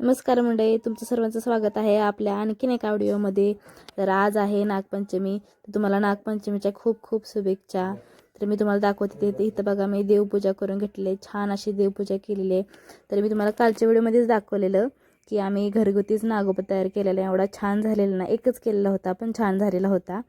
नमस्कार मंडळी तुमचं सर्वांचं स्वागत आहे आपल्या आणखीन एका व्हिडिओमध्ये तर आज आहे नागपंचमी तर तुम्हाला नागपंचमीच्या खूप खूप शुभेच्छा. तर मी तुम्हाला दाखवते ते इथं बघा मी देवपूजा करून घेतलेली आहे. छान अशी देवपूजा केलेली आहे. तर मी तुम्हाला कालच्या व्हिडिओमध्येच दाखवलेलं की आम्ही घरगुतीच नागोबा तयार केलेला आहे. एवढा छान झालेला ना एकच केलेला होता पण छान झालेला होता.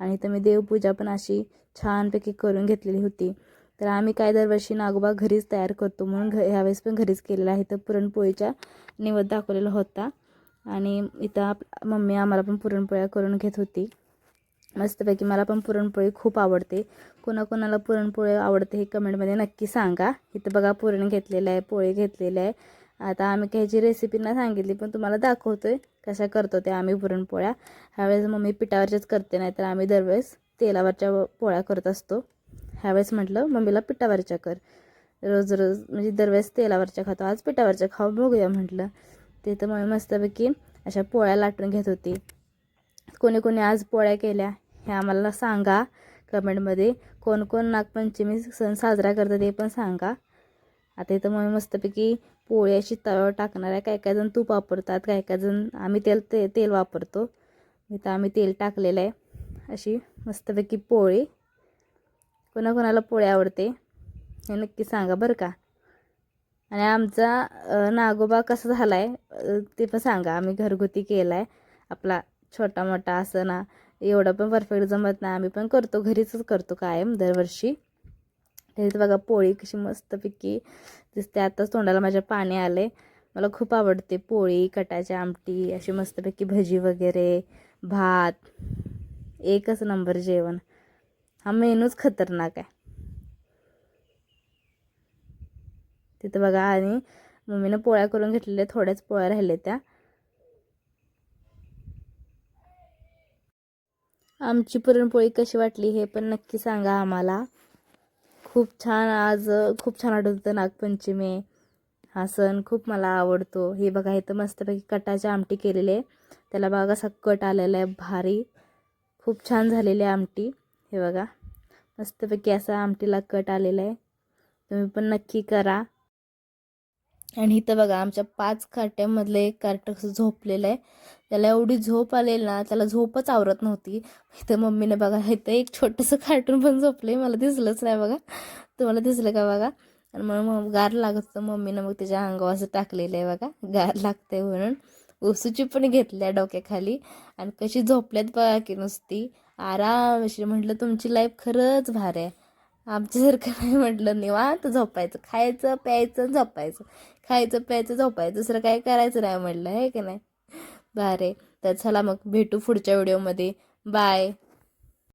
आणि तर मी देवपूजा पण अशी छानपैकी करून घेतलेली होती. तर आम्ही काय दरवर्षी नागोबा घरीच तयार करतो म्हणून घ ह्यावेळेस पण घरीच केलेला आहे. तर पुरणपोळीच्या निवद दाखवलेला होता. आणि इथं आप मम्मी आम्हाला पण पुरणपोळ्या करून घेत होती. मस्तपैकी मला पण पुरणपोळी खूप आवडते. कोणाकोणाला पुरणपोळी आवडते हे कमेंटमध्ये नक्की सांगा. इथं बघा पुरण घेतलेलं आहे पोळी घेतलेलं आहे. आता आम्ही काहीची रेसिपी नाही सांगितली पण तुम्हाला दाखवतोय कशा करतो ते आम्ही पुरणपोळ्या. ह्यावेळेस मम्मी पिठावरच्याच करते नाही तर आम्ही दरवेळेस तेलावरच्या पोळ्या करत असतो. ह्यावेळेस म्हटलं मम्मीला पिठावरच्या कर. रोज रोज म्हणजे दरवेळेस तेलावरच्या खातो. आज पिठावरच्या खाऊ बघूया म्हटलं. ते तर मम्मी मस्तपैकी अशा पोळ्या लाटून घेत होती. कोणी कोणी आज पोळ्या केल्या हे आम्हाला सांगा कमेंटमध्ये. कोण कोण नागपंचमी सण साजरा करतात ते पण सांगा. आता इथं मग मस्तपैकी पोळी अशी तव्यावर टाकणार आहे. काय काय जण तूप वापरतात काय काय जण आम्ही तेल ते तेल वापरतो. इथं आम्ही तेल टाकलेलं आहे. अशी मस्तपैकी पोळी. कोणाकोणाला पोळी आवडते हे नक्की सांगा बरं का. आणि आमचा नागोबा कसा झाला आहे ते पण सांगा. आम्ही घरगुती केला आहे आपला छोटा मोठा असं ना एवढं पण परफेक्ट जमत नाही. आम्ही पण करतो घरीच करतो कायम दरवर्षी. त्याच्यात बघा पोळी कशी मस्तपैकी दिसते. आताच तोंडाला माझ्या पाणी आले मला खूप आवडते पोळी कटाची आमटी अशी मस्तपैकी भजी वगैरे भात एकच नंबर जेवण. हा मेनूच खतरनाक आहे. तिथं बघा आणि मम्मीनं पोळ्या करून घेतलेल्या थोड्याच पोळ्या राहिल्या त्या. आमची पुरणपोळी कशी वाटली हे पण नक्की सांगा आम्हाला. खूप छान आज खूप छान वाटत होतं नागपंचमी. हा सण खूप मला आवडतो. हे बघा इथं मस्तपैकी कटाची आमटी केलेले. आहे त्याला बघा कसा कट आलेला आहे भारी. खूप छान झालेली आहे आमटी. हे बघा. मस्तपैकी असा आमटीला कट आलेला आहे. तुम्ही पण नक्की करा. आणि इथं बघा आमच्या पाच काट्यामधलं एक कार्ट असं झोपलेलं आहे. त्याला एवढी झोप आलेली ना त्याला झोपच आवरत नव्हती. इथं मम्मीने बघा इथं एक छोटंसं कार्टून पण झोपलं आहे मला दिसलंच नाही बघा. तुम्हाला दिसलं का बघा? आणि मग गार लागत होतं. मम्मीनं मग त्याच्या अंगावर असं टाकलेलं आहे बघा. गार लागतंय म्हणून. उसूची पण घेतल्या डोक्याखाली. आणि कशी झोपल्यात बघा की नुसती. आराम अशी म्हटलं तुमची लाईफ खरंच भारी आहे. आमच्यासारखं नाही म्हटलं निवांत झोपायचं. खायचं प्यायचं झोपायचं. खायचं प्यायचं झोपायचं. दुसरं काय करायचं नाही म्हटलं आहे की नाही? बारे तर चला मग भेटू पुढच्या व्हिडिओमध्ये बाय